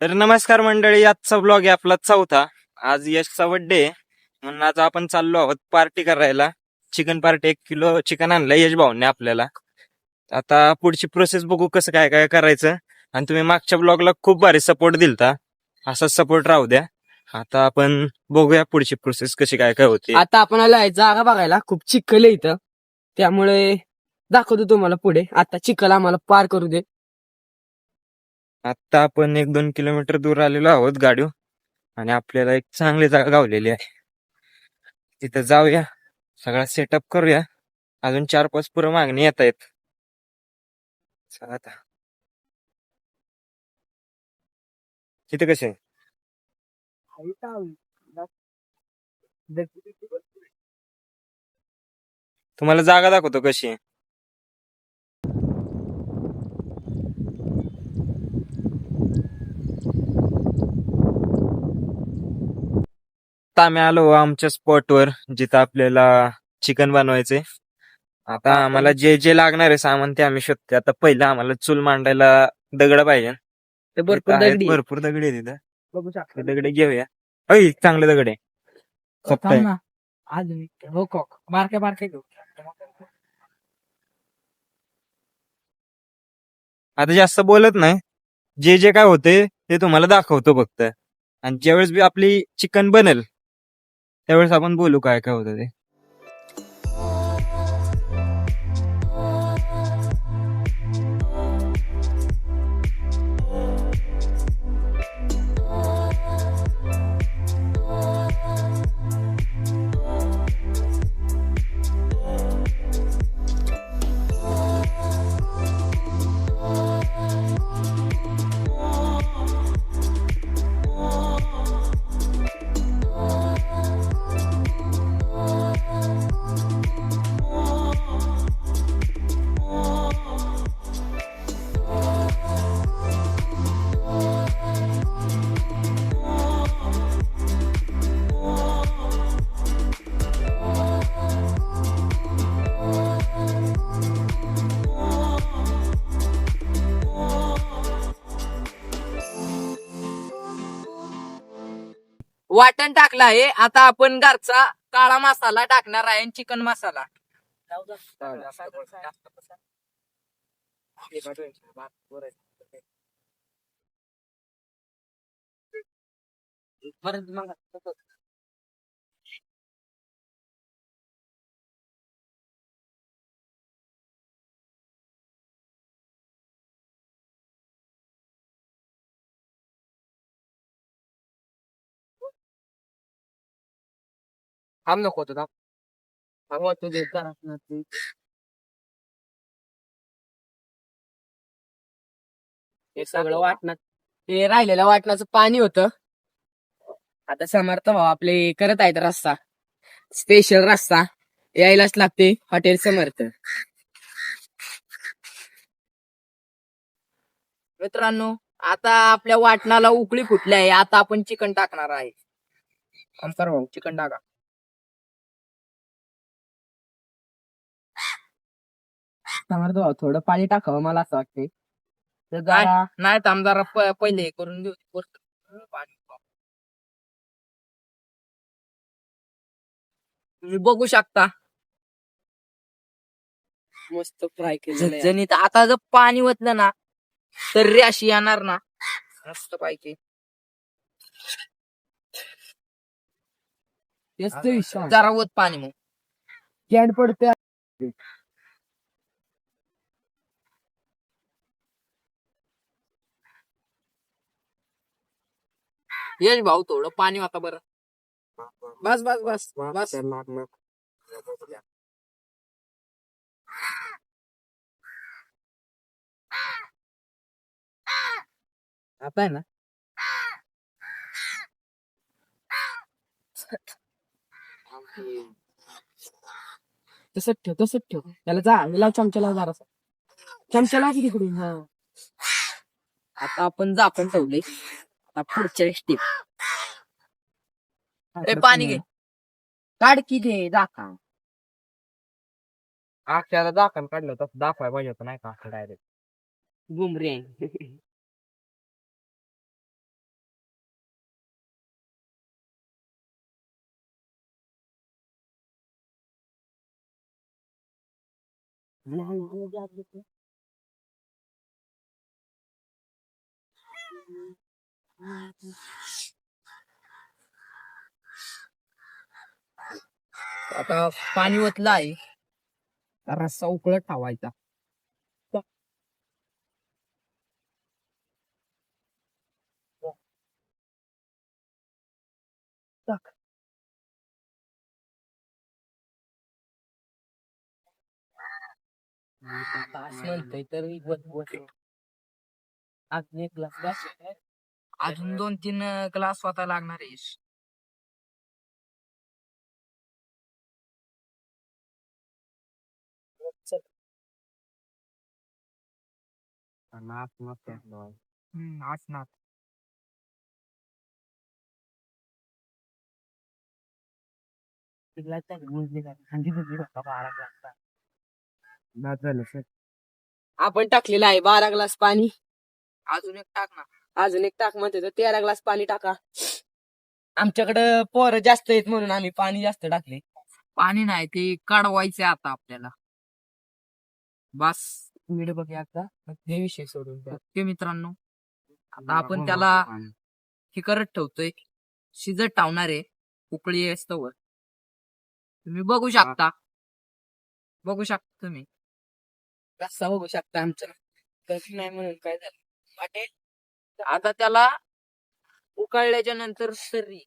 तर नमस्कार मंडळी आजचा ब्लॉग आहे आपला चौथा. आज यशचा बर्थडे म्हणून आज आपण चाललो आहोत पार्टी करायला. चिकन पार्टी एक किलो चिकन आणलं यश भाऊने आपल्याला. आता पुढची प्रोसेस बघू कसं काय काय करायचं. आणि तुम्ही मागच्या ब्लॉगला खूप भारी सपोर्ट दिलता. असाच सपोर्ट राहू द्या. आता आपण बघूया पुढची प्रोसेस कशी काय काय होती. आता आपण आलोय जागा बघायला. खूप चिखल आहे इथं. त्यामुळे दाखवतो तुम्हाला पुढे. आता चिखल आम्हाला पार करू दे. आता आपण एक दोन किलोमीटर दूर आलेलो आहोत गाडी आणि आपल्याला एक चांगली जागा गावलेली आहे. तिथं जाऊया. सगळा सेटअप करूया. अजून चार पाच पुरं मागणी येत आहेत. आता. तिथे कसे तुम्हाला जागा दाखवतो कशी आहे. आता आम्ही आलो आमच्या स्पॉटवर जिथं आपल्याला चिकन बनवायचंय. आता आम्हाला जे जे लागणार आहे सामान ते आम्ही शोधतो आता पहिलं आम्हाला चूल मांडायला दगड पाहिजे. ते भरपूर इथं आहेत दगडी. भरपूर दगड आहे तिथं बघू ते दगड घेऊया. अय चांगले दगड आहे सोपं आहे. थांब ना. अजून एक. हो कॉक बारक्या बारक्या घेऊ. आता जास्त बोलत नाही. जे जे काय होते ते तुम्हाला दाखवतो फक्त. आणि ज्यावेळेस बी आपली चिकन बनेल त्यावेळेस आपण बोलू काय काय होतं ते. वाटण टाकलं आहे. आता आपण घरचा काळा मसाला टाकणार आहे चिकन मसाला. परत मग थांब नको होतं थांब थांब होतो दे जरा. हे सगळं वाटणात ते राहिलेलं वाटणाचं पाणी होतं. आता समर्थ भाऊ आपले करत आहेत रस्ता. स्पेशल रस्ता. यायलाच लागते हॉटेल समर्थ. मित्रांनो आता आपल्या वाटणाला उकळी फुटली आहे. आता आपण चिकन टाकणार आहे. अंतर भाऊ चिकन टाका. समर्थ भाऊ थोडं पाणी टाकावं मला असं वाटते तर जरा नाही तर आमदार पहिले हे करून देऊ. पाणी तुम्ही बघू शकता. मस्त फ्राय केलं आता जर पाणी ओतलं ना तर रेशी येणार ना. मस्त पाहिजे जरा ओत पाणी मग. कॅन पडते यश भाऊ थोडं पाणी होता बरं. बस बस बस बस. आता आहे ना? तसंच ठेव तसंच ठेव. त्याला जा लाव चमच्याला जरा चमच्याला की तिकडून हा. आता आपण जा आपण ठेवले अपना पुढच्या स्टेप ए पाणी घे काढ की दे दाखा अक्षरा दाखण काढलं तसं दाखवाय पाहिजे होतं नाही का असं डायरेक्ट गुमरे आता पाणी ओतलं आहे रस्सा उकळत ठेवायचा. तास म्हणतोय तर एक ग्लास बस अजून दोन तीन ग्लास स्वतः लागणार आहे. हम्म असणार आपण टाकलेलं आहे बारा ग्लास पाणी. अजून एक टाक ना अजून एक टाक म्हणते तर तेरा ग्लास पाणी टाका. आमच्याकडं पोरं जास्त आहेत म्हणून आम्ही पाणी जास्त टाकले. पाणी नाही ते काढवायचे आता आपल्याला. बस. मीड बघूया आता. हे विषय सोडून द्या. ओके मित्रांनो. आता आपण त्याला हे करत ठेवतोय. शिजत टावणार आहे. उकळी असतोवर तुम्ही बघू शकता. बघू शकता तुम्ही. रस्सा बघू शकता आमचा. कधी नाही म्हणून काय झालं. वाटेल आता त्याला उकळल्याच्या नंतर सरी.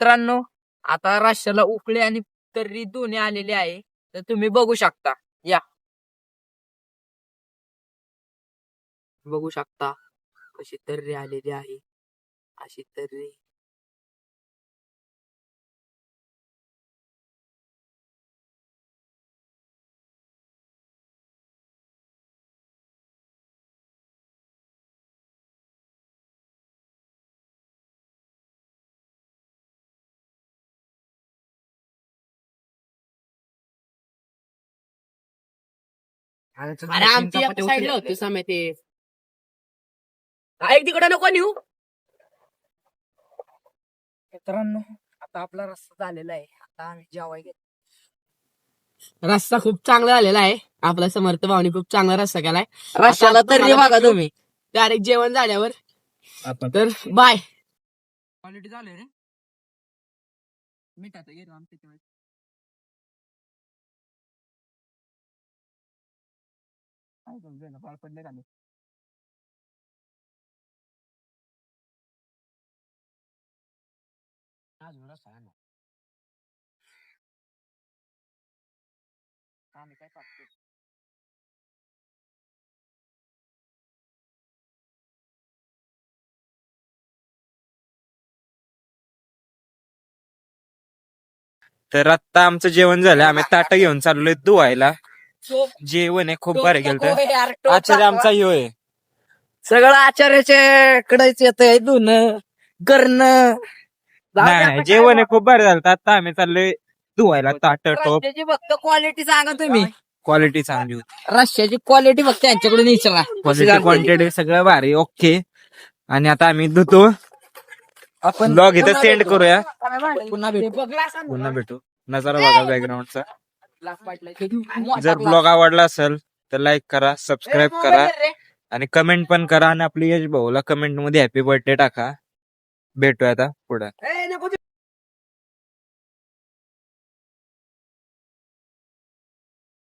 मित्रांनो आता राष्ट्राला उकळे आणि तर्री दोन्ही आलेले आहे. तर तुम्ही बघू शकता. या. बघू शकता. कशी तर्री आलेली आहे. अशी तर्री. अरे आमची एका साईडला होती समय ते. ऐक तिकडे नको नेऊ. मित्रांनो आता आपला रस्ता झालेला आहे. आता आम्ही जेवाय घेतो रस्ता खूप चांगला झालेला आहे. आपला समर्थ भावनी खूप चांगला रस्ता केलाय. रस्त्याला तरी बघा तुम्ही. डायरेक्ट जेवण झाल्यावर. तर बाय क्वालिटी झाले रे. मिठाचं गेलो आमच्या काय समजेल ना पाळ पडले नाही? अजून रस्ता आहे. ना आम्ही काय पाहतो तर आता आमचं जेवण झालं. आम्ही ताट घेऊन चाललोय धुवायला जेवण आहे खूप भारी गेलं आचार्य आमचा ह्यो आहे. सगळं आचार्याचे कडेच येत आहे धुणं करणं. नाही नाही जेवण आहे खूप भारी झालं आता आम्ही चाललोय धुवायला ताट टोप. फक्त क्वालिटी सांगा तुम्ही. क्वालिटी चांगली होती. रश्याची क्वालिटी फक्त यांच्याकडून विचारा. क्वालिटी क्वांटिटी सगळं भारी ओके आणि आता आम्ही धुतो. आपण ब्लॉग इथं सेंड करूया. पुन्हा भेटू. पुन्हा भेटू. नजारा बघा बॅकग्राऊंडचा जर ब्लॉग आवडला असेल तर लाईक करा सबस्क्राईब करा आणि कमेंट पण करा आणि आपली यश भाऊला कमेंटमध्ये हॅपी बर्थडे टाका. भेटूया आता पुढे.